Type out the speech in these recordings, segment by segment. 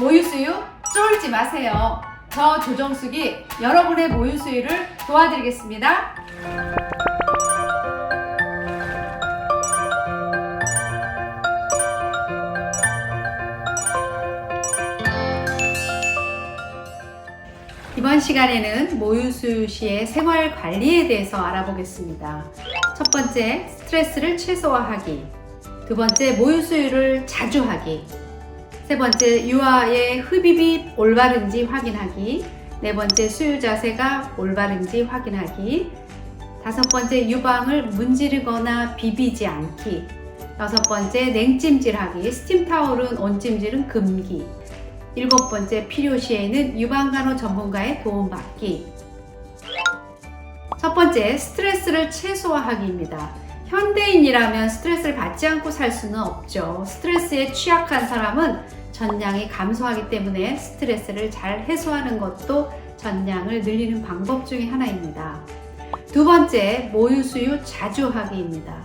모유수유 쫄지 마세요. 저 조정숙이 여러분의 모유수유를 도와드리겠습니다. 이번 시간에는 모유수유 시의 생활 관리에 대해서 알아보겠습니다. 첫 번째, 스트레스를 최소화하기. 두 번째, 모유수유를 자주 하기. 세 번째, 유아의 흡입이 올바른지 확인하기. 네 번째, 수유 자세가 올바른지 확인하기. 다섯 번째, 유방을 문지르거나 비비지 않기. 여섯 번째, 냉찜질하기. 스팀 타올은 온찜질은 금기. 일곱 번째, 필요 시에는 유방간호 전문가의 도움받기. 첫 번째, 스트레스를 최소화하기입니다. 현대인이라면 스트레스를 받지 않고 살 수는 없죠. 스트레스에 취약한 사람은 전량이 감소하기 때문에 스트레스를 잘 해소하는 것도 전량을 늘리는 방법 중에 하나입니다. 두 번째, 모유수유 자주 하기입니다.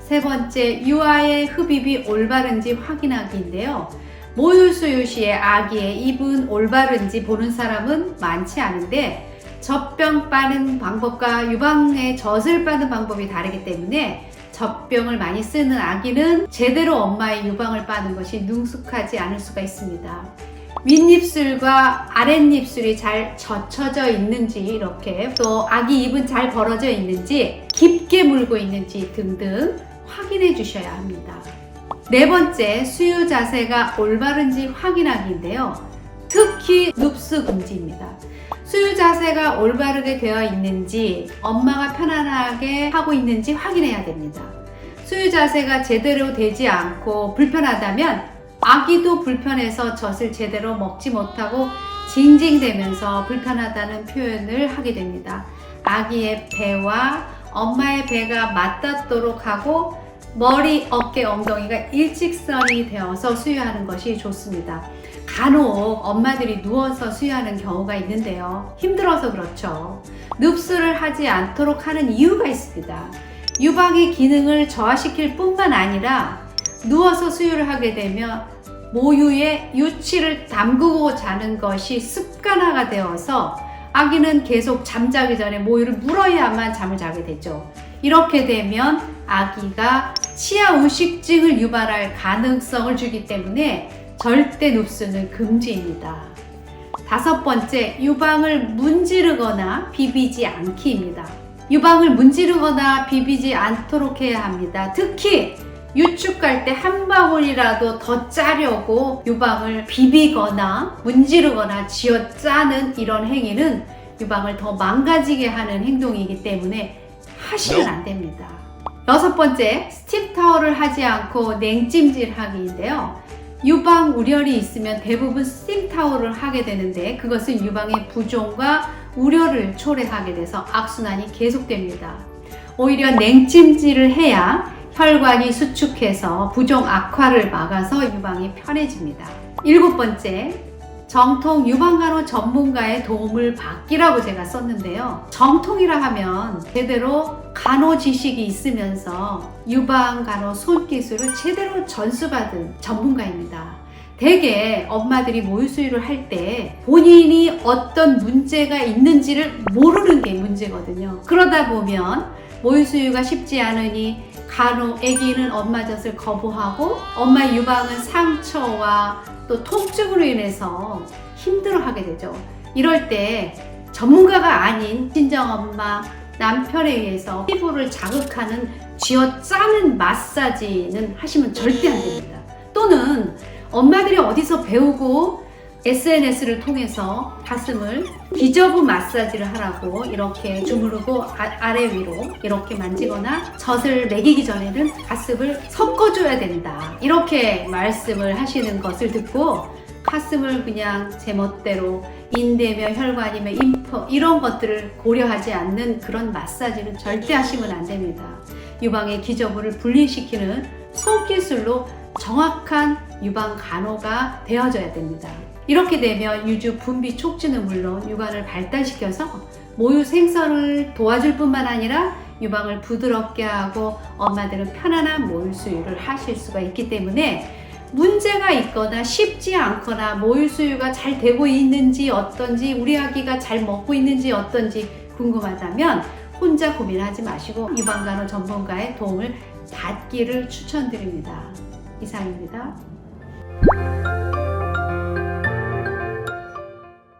세 번째, 유아의 흡입이 올바른지 확인하기인데요. 모유수유 시에 아기의 입은 올바른지 보는 사람은 많지 않은데 젖병 빠는 방법과 유방의 젖을 빠는 방법이 다르기 때문에 젖병을 많이 쓰는 아기는 제대로 엄마의 유방을 빠는 것이 능숙하지 않을 수가 있습니다. 윗입술과 아랫입술이 잘 젖혀져 있는지 이렇게 또 아기 입은 잘 벌어져 있는지 깊게 물고 있는지 등등 확인해 주셔야 합니다. 네 번째, 수유 자세가 올바른지 확인하기인데요. 특히 눕스 금지입니다. 수유 자세가 올바르게 되어 있는지 엄마가 편안하게 하고 있는지 확인해야 됩니다. 수유 자세가 제대로 되지 않고 불편하다면 아기도 불편해서 젖을 제대로 먹지 못하고 징징대면서 불편하다는 표현을 하게 됩니다. 아기의 배와 엄마의 배가 맞닿도록 하고 머리, 어깨, 엉덩이가 일직선이 되어서 수유하는 것이 좋습니다. 간혹 엄마들이 누워서 수유하는 경우가 있는데요. 힘들어서 그렇죠. 눕스를 하지 않도록 하는 이유가 있습니다. 유방의 기능을 저하시킬 뿐만 아니라 누워서 수유를 하게 되면 모유에 유치를 담그고 자는 것이 습관화가 되어서 아기는 계속 잠자기 전에 모유를 물어야만 잠을 자게 되죠. 이렇게 되면 아기가 치아 우식증을 유발할 가능성을 주기 때문에 절대 눕스는 금지입니다. 다섯 번째, 유방을 문지르거나 비비지 않기입니다. 유방을 문지르거나 비비지 않도록 해야 합니다. 특히 유축할 때 한 방울이라도 더 짜려고 유방을 비비거나 문지르거나 쥐어 짜는 이런 행위는 유방을 더 망가지게 하는 행동이기 때문에 하시면 안 됩니다. 여섯 번째, 스팀 타월을 하지 않고 냉찜질 하기인데요. 유방 우려이 있으면 대부분 스팀 타월을 하게 되는데 그것은 유방의 부종과 우려를 초래하게 돼서 악순환이 계속됩니다. 오히려 냉찜질을 해야 혈관이 수축해서 부종 악화를 막아서 유방이 편해집니다. 일곱 번째, 정통 유방간호 전문가의 도움을 받기라고 제가 썼는데요. 정통이라 하면 제대로 간호 지식이 있으면서 유방간호 손기술을 제대로 전수받은 전문가입니다. 대개 엄마들이 모유수유를 할 때 본인이 어떤 문제가 있는지를 모르는 게 문제거든요. 그러다 보면 모유수유가 쉽지 않으니 간혹 아기는 엄마 젖을 거부하고 엄마 유방은 상처와 또 통증으로 인해서 힘들어하게 되죠. 이럴 때 전문가가 아닌 친정엄마, 남편에 의해서 피부를 자극하는 쥐어 짜는 마사지는 하시면 절대 안 됩니다. 또는 엄마들이 어디서 배우고 SNS를 통해서 가슴을 기저부 마사지를 하라고 이렇게 주무르고 아, 래 위로 이렇게 만지거나 젖을 먹이기 전에는 가슴을 섞어줘야 된다. 이렇게 말씀을 하시는 것을 듣고 가슴을 그냥 제멋대로 인대며 혈관이며 임퍼 이런 것들을 고려하지 않는 그런 마사지는 절대 하시면 안 됩니다. 유방의 기저부를 분리시키는 손기술로 정확한 유방 간호가 되어져야 됩니다. 이렇게 되면 유주 분비 촉진은 물론 유관을 발달시켜서 모유 생성을 도와줄 뿐만 아니라 유방을 부드럽게 하고 엄마들은 편안한 모유 수유를 하실 수가 있기 때문에 문제가 있거나 쉽지 않거나 모유 수유가 잘 되고 있는지 어떤지 우리 아기가 잘 먹고 있는지 어떤지 궁금하다면 혼자 고민하지 마시고 유방간호 전문가의 도움을 받기를 추천드립니다. 이상입니다.